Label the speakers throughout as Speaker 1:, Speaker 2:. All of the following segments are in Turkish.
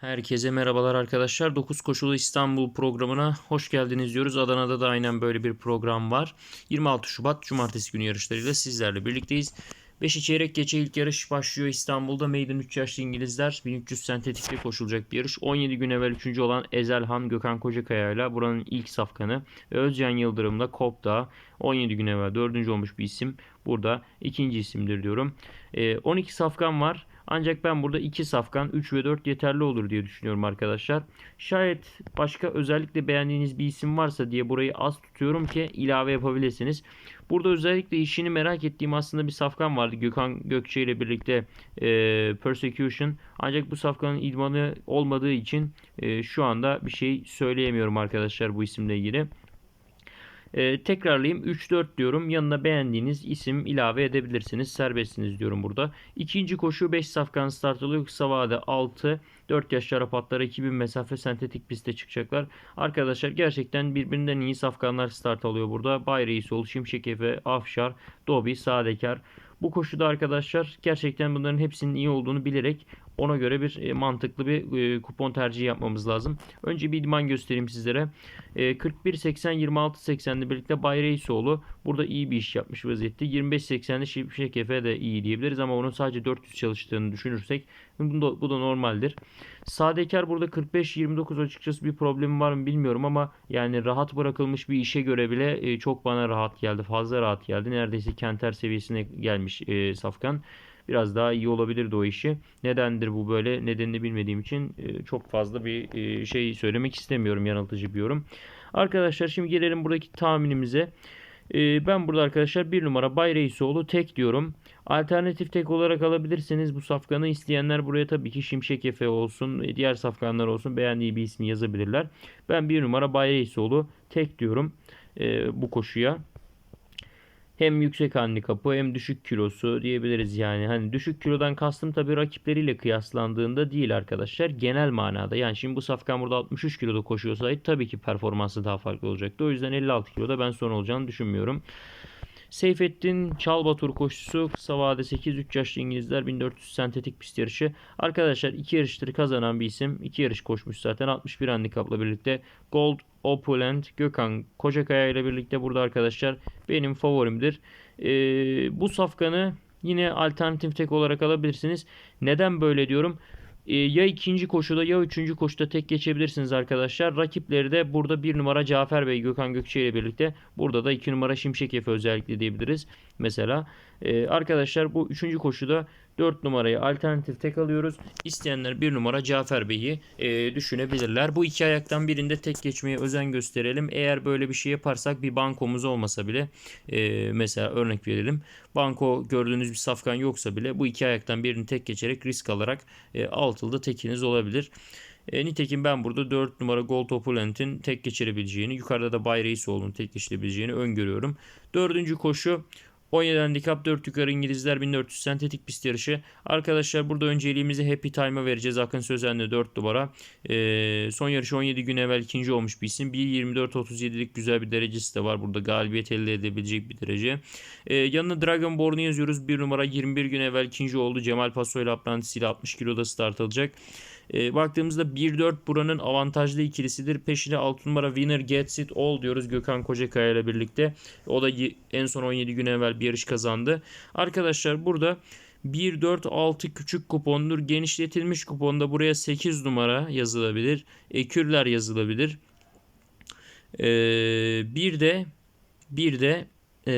Speaker 1: Herkese merhabalar arkadaşlar. 9 koşulu İstanbul programına hoş geldiniz diyoruz. Adana'da da aynen böyle bir program var. 26 Şubat Cumartesi günü yarışlarıyla sizlerle birlikteyiz. 5'i çeyrek geçe ilk yarış başlıyor İstanbul'da. Maiden 3 yaşlı İngilizler 1300 sentetikte koşulacak bir yarış. 17 gün evvel 3. olan Ezelhan Gökhan Kocakaya ile buranın ilk safkanı. Özcan Yıldırım'la Kopta 17 gün evvel 4. olmuş bir isim. Burada ikinci isimdir diyorum. Ee, 12 safkan var. Ancak ben burada 2 safkan 3 ve 4 yeterli olur diye düşünüyorum arkadaşlar. Şayet başka özellikle beğendiğiniz bir isim varsa diye burayı az tutuyorum ki ilave yapabilirsiniz. Burada özellikle işini merak ettiğim aslında bir safkan vardı. Gökhan Gökçe ile birlikte e, Persecution. Ancak bu safkanın idmanı olmadığı için e, şu anda bir şey söyleyemiyorum arkadaşlar bu isimle ilgili. Ee, tekrarlayayım 3-4 diyorum. Yanına beğendiğiniz isim ilave edebilirsiniz. Serbestsiniz diyorum burada. İkinci koşu 5 safkan start alıyor. Kısa vade 6. 4 yaş şarap atları 2000 mesafe sentetik piste çıkacaklar. Arkadaşlar gerçekten birbirinden iyi safkanlar start alıyor burada. Bay Reisoğlu, Şimşek Efe, Afşar, Dobi, Sadekar. Bu koşuda arkadaşlar gerçekten bunların hepsinin iyi olduğunu bilerek ona göre bir e, mantıklı bir e, kupon tercihi yapmamız lazım. Önce bir idman göstereyim sizlere. E, 41-80-26-80'le birlikte Bay burada iyi bir iş yapmış vaziyette. 25-80'de Şimşek Efe de iyi diyebiliriz ama onun sadece 400 çalıştığını düşünürsek bu da, bu da normaldir. Sadekar burada 45-29 açıkçası bir problemi var mı bilmiyorum ama yani rahat bırakılmış bir işe göre bile e, çok bana rahat geldi. Fazla rahat geldi. Neredeyse Kenter seviyesine gelmiş e, Safkan biraz daha iyi olabilirdi o işi. Nedendir bu böyle nedenini bilmediğim için e, çok fazla bir şey söylemek istemiyorum yanıltıcı bir yorum. Arkadaşlar şimdi gelelim buradaki tahminimize. E, ben burada arkadaşlar bir numara Bay Reisoğlu tek diyorum. Alternatif tek olarak alabilirsiniz. Bu safkanı isteyenler buraya tabii ki Şimşek Efe olsun, diğer safkanlar olsun beğendiği bir ismi yazabilirler. Ben bir numara Bay Reisoğlu tek diyorum bu koşuya hem yüksek handikapı hem düşük kilosu diyebiliriz yani. Hani düşük kilodan kastım tabii rakipleriyle kıyaslandığında değil arkadaşlar. Genel manada. Yani şimdi bu Safkan burada 63 kiloda koşuyorsaydı tabii ki performansı daha farklı olacaktı. O yüzden 56 kiloda ben son olacağını düşünmüyorum. Seyfettin Çalbatur koşusu kısa vade 8-3 yaşlı İngilizler 1400 sentetik pist yarışı. Arkadaşlar iki yarıştır kazanan bir isim. iki yarış koşmuş zaten 61 handikapla birlikte. Gold Opulent Gökhan Kocakaya ile birlikte burada arkadaşlar benim favorimdir. Ee, bu safkanı yine alternatif tek olarak alabilirsiniz. Neden böyle diyorum? Ee, ya ikinci koşuda ya üçüncü koşuda tek geçebilirsiniz arkadaşlar. Rakipleri de burada bir numara Cafer Bey Gökhan Gökçe ile birlikte. Burada da iki numara Şimşek Efe özellikle diyebiliriz. Mesela ee, arkadaşlar bu üçüncü koşuda 4 numarayı alternatif tek alıyoruz. İsteyenler 1 numara Cafer Bey'i e, düşünebilirler. Bu iki ayaktan birinde tek geçmeye özen gösterelim. Eğer böyle bir şey yaparsak bir bankomuz olmasa bile e, mesela örnek verelim. Banko gördüğünüz bir safkan yoksa bile bu iki ayaktan birini tek geçerek risk alarak e, altılda tekiniz olabilir. E, nitekim ben burada 4 numara Gold Opulent'in tek geçirebileceğini, yukarıda da Bay Reisoğlu'nun tek geçirebileceğini öngörüyorum. Dördüncü koşu 17 handikap 4 yukarı İngilizler 1400 sentetik pist yarışı. Arkadaşlar burada önceliğimizi Happy Time'a vereceğiz. Akın Sözen'le 4 numara. Ee, son yarışı 17 gün evvel ikinci olmuş bir isim. 1.24.37'lik güzel bir derecesi de var. Burada galibiyet elde edebilecek bir derece. Ee, yanına Dragonborn'u yazıyoruz. 1 numara 21 gün evvel ikinci oldu. Cemal Paso ile Apprentice ile 60 kiloda start alacak. E, baktığımızda 1-4 buranın avantajlı ikilisidir. Peşine 6 numara Winner Gets It All diyoruz Gökhan Kocakaya ile birlikte. O da en son 17 gün evvel bir yarış kazandı. Arkadaşlar burada 1, 4, 6 küçük kupondur. Genişletilmiş kuponda buraya 8 numara yazılabilir. Ekürler yazılabilir. Ee, bir de bir de e,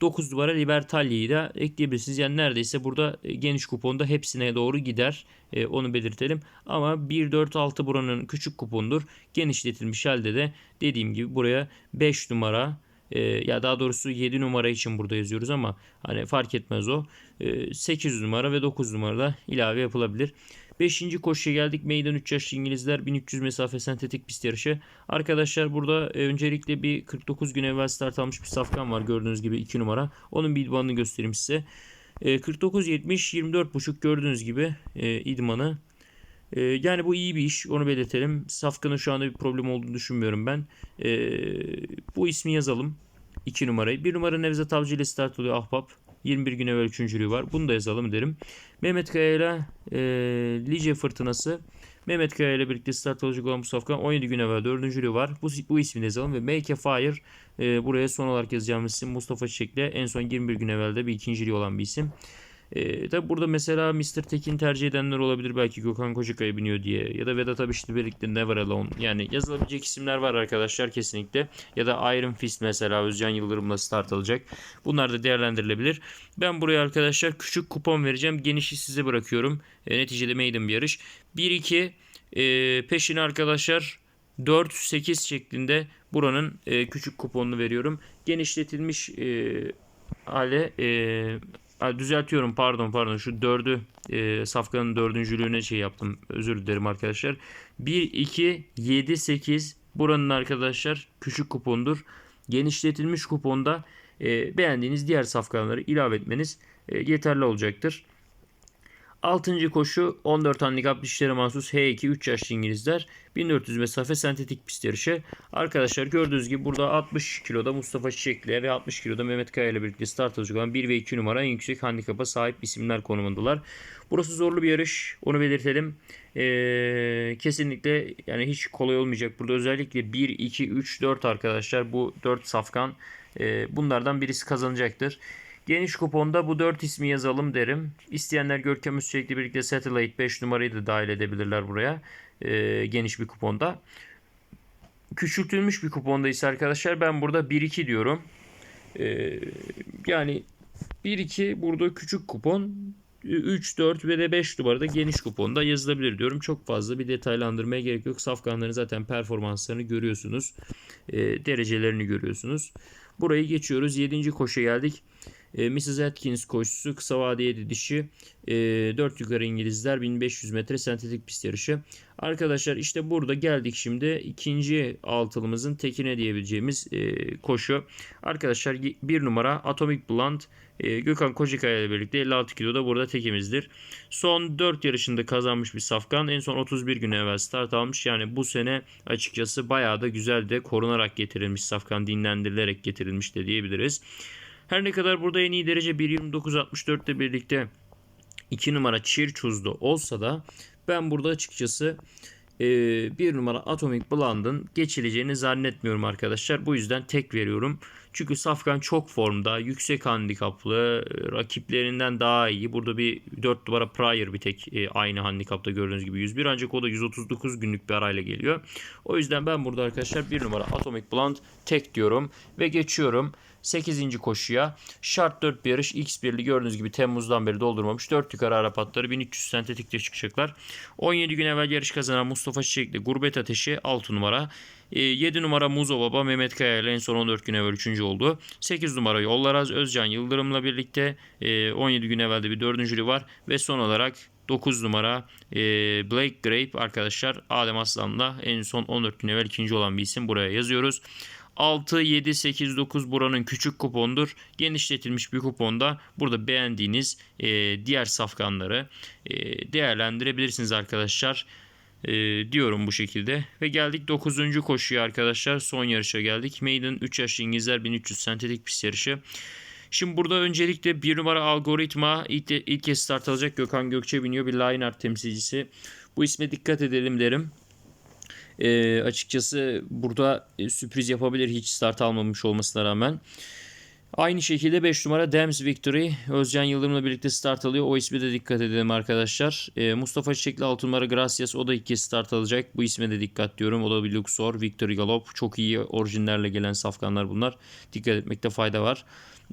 Speaker 1: 9 numara Libertalia'yı da ekleyebilirsiniz. Yani neredeyse burada e, geniş kuponda hepsine doğru gider. E, onu belirtelim. Ama 1, 4, 6 buranın küçük kupondur. Genişletilmiş halde de dediğim gibi buraya 5 numara e, ya daha doğrusu 7 numara için burada yazıyoruz ama hani fark etmez o. E, 8 numara ve 9 numara da ilave yapılabilir. 5. koşuya geldik. Meydan 3 yaşlı İngilizler 1300 mesafe sentetik pist yarışı. Arkadaşlar burada e, öncelikle bir 49 gün evvel start almış bir safkan var. Gördüğünüz gibi 2 numara. Onun bir idmanını göstereyim size. E, 49-70 24.5 gördüğünüz gibi e, idmanı. E, yani bu iyi bir iş. Onu belirtelim. Safkanın şu anda bir problem olduğunu düşünmüyorum ben. Bu ismi yazalım. 2 numarayı. 1 numara Nevzat Avcı ile start oluyor Ahbap. 21 gün evvel üçüncülüğü var. Bunu da yazalım derim. Mehmet Kaya ile Lice Fırtınası. Mehmet Kaya ile birlikte alacak olan bu safkan 17 gün evvel dördüncülüğü var. Bu, bu ismi de yazalım ve Make a Fire e, buraya son olarak yazacağımız isim Mustafa Çiçek'le en son 21 gün evvelde bir ikinciliği olan bir isim. E, tabi burada mesela Mr. Tekin tercih edenler olabilir. Belki Gökhan Kocakaya biniyor diye. Ya da Vedat Abiş'le birlikte Never Alone. Yani yazılabilecek isimler var arkadaşlar kesinlikle. Ya da Iron Fist mesela Özcan Yıldırım'la start alacak. Bunlar da değerlendirilebilir. Ben buraya arkadaşlar küçük kupon vereceğim. Genişi size bırakıyorum. E, neticede maiden bir yarış. 1-2 e, peşine arkadaşlar 4-8 şeklinde buranın e, küçük kuponunu veriyorum. Genişletilmiş e, hale e, Ha, düzeltiyorum pardon pardon. Şu dördü e, safkanın dördüncülüğüne şey yaptım. Özür dilerim arkadaşlar. 1 2 7 8 buranın arkadaşlar küçük kupondur. Genişletilmiş kuponda e, beğendiğiniz diğer safkanları ilave etmeniz e, yeterli olacaktır 6. koşu 14 handikap dişlere mahsus H2 3 yaşlı İngilizler 1400 mesafe sentetik pist yarışı. Arkadaşlar gördüğünüz gibi burada 60 kiloda Mustafa Çiçekli ve 60 kiloda Mehmet Kaya ile birlikte start alacak olan 1 ve 2 numara en yüksek handikapa sahip isimler konumundalar. Burası zorlu bir yarış. Onu belirtelim. Ee, kesinlikle yani hiç kolay olmayacak. Burada özellikle 1, 2, 3, 4 arkadaşlar bu 4 safkan e, bunlardan birisi kazanacaktır. Geniş kuponda bu 4 ismi yazalım derim. İsteyenler Görkem Üstçelik'le birlikte Satellite 5 numarayı da dahil edebilirler buraya. Ee, geniş bir kuponda. Küçültülmüş bir kuponda ise arkadaşlar ben burada 1-2 diyorum. Ee, yani 1-2 burada küçük kupon 3, 4 ve de 5 numarada geniş kuponda yazılabilir diyorum. Çok fazla bir detaylandırmaya gerek yok. Safkanların zaten performanslarını görüyorsunuz. E, derecelerini görüyorsunuz. Burayı geçiyoruz. 7. koşa geldik. E, Mrs. Atkins koşusu kısa vadeli dişi e, 4 yukarı İngilizler 1500 metre sentetik pist yarışı. Arkadaşlar işte burada geldik şimdi ikinci altılımızın tekine diyebileceğimiz e, koşu. Arkadaşlar bir numara Atomic Blonde e, Gökhan Kocakaya ile birlikte 56 kiloda burada tekimizdir. Son 4 yarışında kazanmış bir safkan. En son 31 gün evvel start almış. Yani bu sene açıkçası bayağı da güzel de korunarak getirilmiş safkan dinlendirilerek getirilmiş de diyebiliriz. Her ne kadar burada en iyi derece 1.29.64 ile birlikte 2 numara Çirçuz'da olsa da ben burada açıkçası e, numara Atomic Blonde'ın geçileceğini zannetmiyorum arkadaşlar. Bu yüzden tek veriyorum. Çünkü Safkan çok formda, yüksek handikaplı, rakiplerinden daha iyi. Burada bir 4 numara Pryor bir tek e, aynı handikapta gördüğünüz gibi 101 ancak o da 139 günlük bir arayla geliyor. O yüzden ben burada arkadaşlar bir numara Atomic Blonde tek diyorum ve geçiyorum. 8. koşuya. Şart 4 bir yarış. X1'li gördüğünüz gibi Temmuz'dan beri doldurmamış. 4 yukarı Arap atları 1300 sentetikte çıkacaklar. 17 gün evvel yarış kazanan Mustafa Çiçekli Gurbet Ateşi 6 numara. 7 numara Muzo Baba Mehmet Kaya ile en son 14 gün evvel 3. oldu. 8 numara Yollaraz Özcan Yıldırım'la birlikte 17 gün evvelde bir dördüncülüğü var. Ve son olarak 9 numara Blake Grape arkadaşlar Adem Aslan'la en son 14 gün evvel ikinci olan bir isim buraya yazıyoruz. 6, 7, 8, 9 buranın küçük kupondur. Genişletilmiş bir kuponda burada beğendiğiniz e, diğer safkanları e, değerlendirebilirsiniz arkadaşlar. E, diyorum bu şekilde. Ve geldik 9. koşuya arkadaşlar. Son yarışa geldik. Maiden 3 yaşlı İngilizler 1300 sentetik pist yarışı. Şimdi burada öncelikle bir numara algoritma ilk, ilk kez start alacak Gökhan Gökçe biniyor bir line art temsilcisi. Bu isme dikkat edelim derim. E, açıkçası burada e, sürpriz yapabilir hiç start almamış olmasına rağmen. Aynı şekilde 5 numara Dems Victory Özcan Yıldırım'la birlikte start alıyor. O isme de dikkat edelim arkadaşlar. E, Mustafa Çiçekli 6 numara Gracias o da ilk kez start alacak. Bu isme de dikkat diyorum. O da bir Luxor, Victory Galop. Çok iyi orijinlerle gelen safkanlar bunlar. Dikkat etmekte fayda var.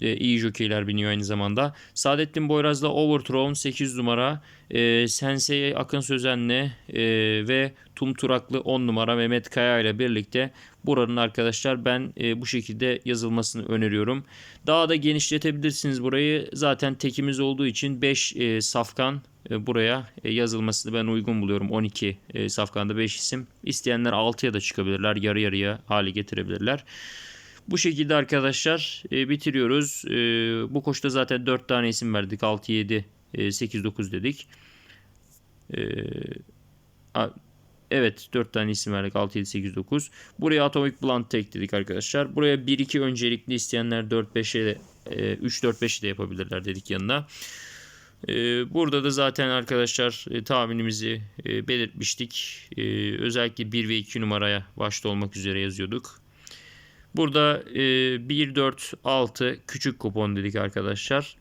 Speaker 1: E, iyi jokeyler biniyor aynı zamanda. Saadettin Boyraz'la Overthrown 8 numara. E, Sensei Akın Sözen'le e, ve Tum Turaklı 10 numara Mehmet Kaya ile birlikte buranın arkadaşlar ben e, bu şekilde yazılmasını öneriyorum. Daha da genişletebilirsiniz burayı. Zaten tekimiz olduğu için 5 e, safkan e, buraya e, yazılmasını ben uygun buluyorum. 12 e, safkanda 5 isim. İsteyenler 6'ya da çıkabilirler. Yarı yarıya hale getirebilirler. Bu şekilde arkadaşlar e, bitiriyoruz. E, bu koşuda zaten 4 tane isim verdik. 6, 7, e, 8, 9 dedik. E, Evet 4 tane isim verdik 6, 7, 8, 9. Buraya Atomic Blunt tek dedik arkadaşlar. Buraya 1-2 öncelikli isteyenler 4-5'e de 3-4-5'i de yapabilirler dedik yanına. E, Burada da zaten arkadaşlar e, tahminimizi e, belirtmiştik. E, Özellikle 1 ve 2 numaraya başta olmak üzere yazıyorduk. Burada e, 1, 4, 6 küçük kupon dedik arkadaşlar.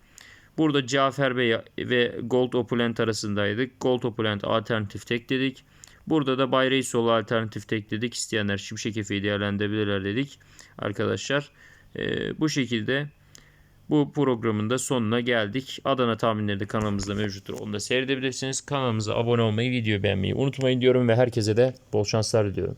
Speaker 1: Burada Cafer Bey ve Gold Opulent arasındaydık. Gold Opulent alternatif tek dedik. Burada da Bay Reisoğlu alternatif tek dedik. İsteyenler Şimşek Efe'yi değerlendirebilirler dedik arkadaşlar. E, bu şekilde bu programın da sonuna geldik. Adana tahminleri de kanalımızda mevcuttur. Onu da seyredebilirsiniz. Kanalımıza abone olmayı, video beğenmeyi unutmayın diyorum ve herkese de bol şanslar diliyorum.